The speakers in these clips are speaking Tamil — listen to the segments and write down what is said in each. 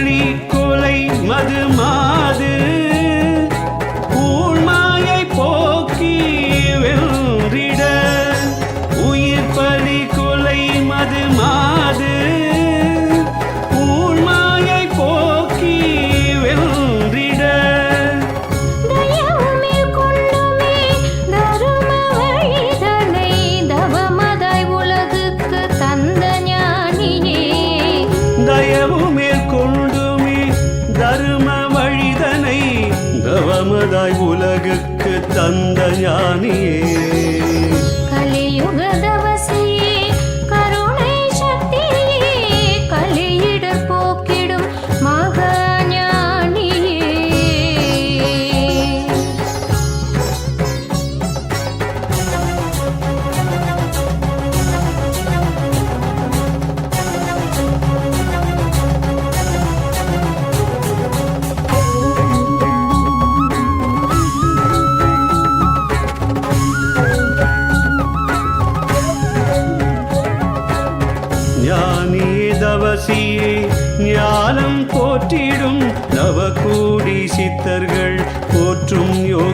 பழி கொலை மது மாது. தவமதாய் உலகுக்கு தந்த ஞானியே.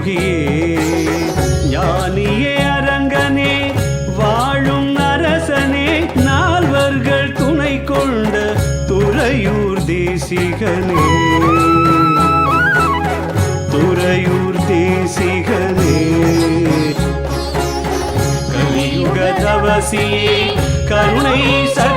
யோகியே ஞானியே அரங்கனே வாழும் அரசனே நால்வர்கள் துணை கொண்ட துறையூர் தேசிகனே. துறையூர் தேசிகனே. கலியுக தவசியே கருணை சக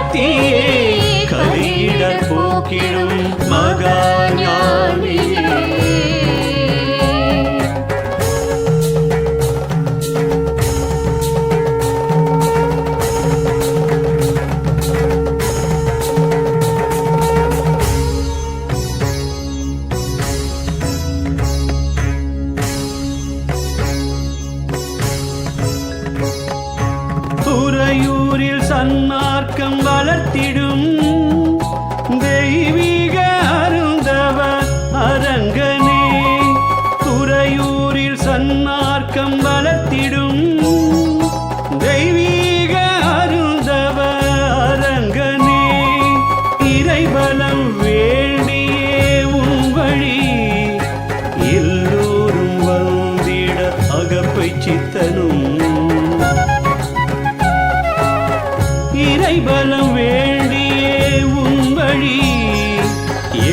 ನನ್ನ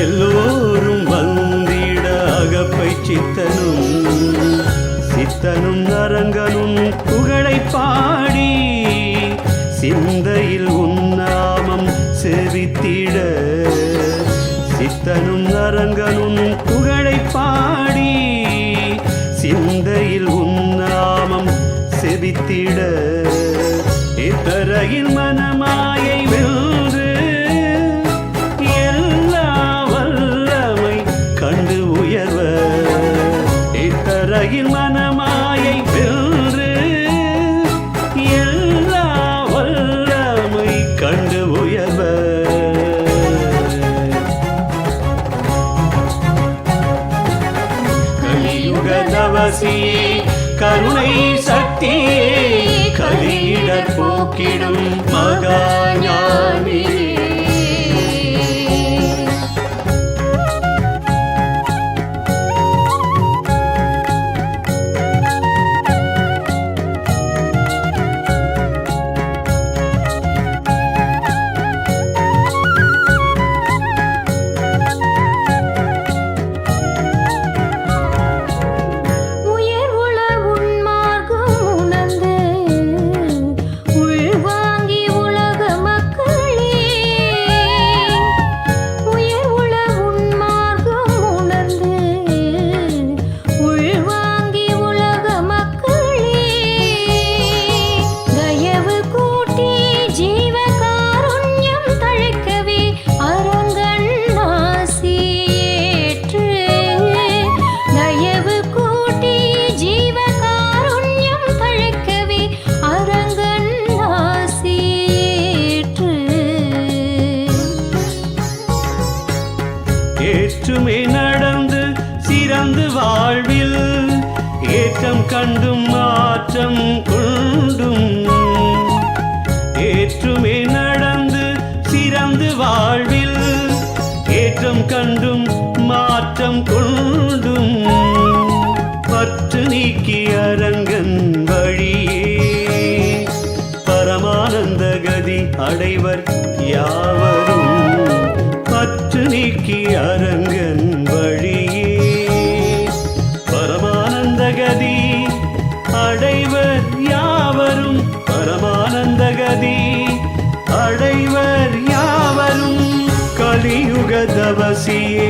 எல்லோரும் வந்திட அகப்பை சித்தனும் சித்தனும் நரங்கனும் புகழை பாடி சிந்தையில் உன்னாமம் செவித்திட. சித்தனும் நரங்கனும் புகழை பாடி சிந்தையில் உன்னாமம் செவித்திட. இத்தரையில் மனமா கண்டு உயர்வ கலியுக தவசியே கருணை சக்தியே கலியிட போக்கிடும் மகாஞானி மாற்றம் கண்டும் மாற்றம் கொண்டும். ஏற்றுமே நடந்து சிறந்து வாழ்வில். ஏற்றம் கண்டும் மாற்றம் கொண்டும். பற்று நீக்கி அரங்கன் வழியே. பரமானந்த கதி அடைவர் யாவரும். பற்று நீக்கி அரங்கன் தவசியே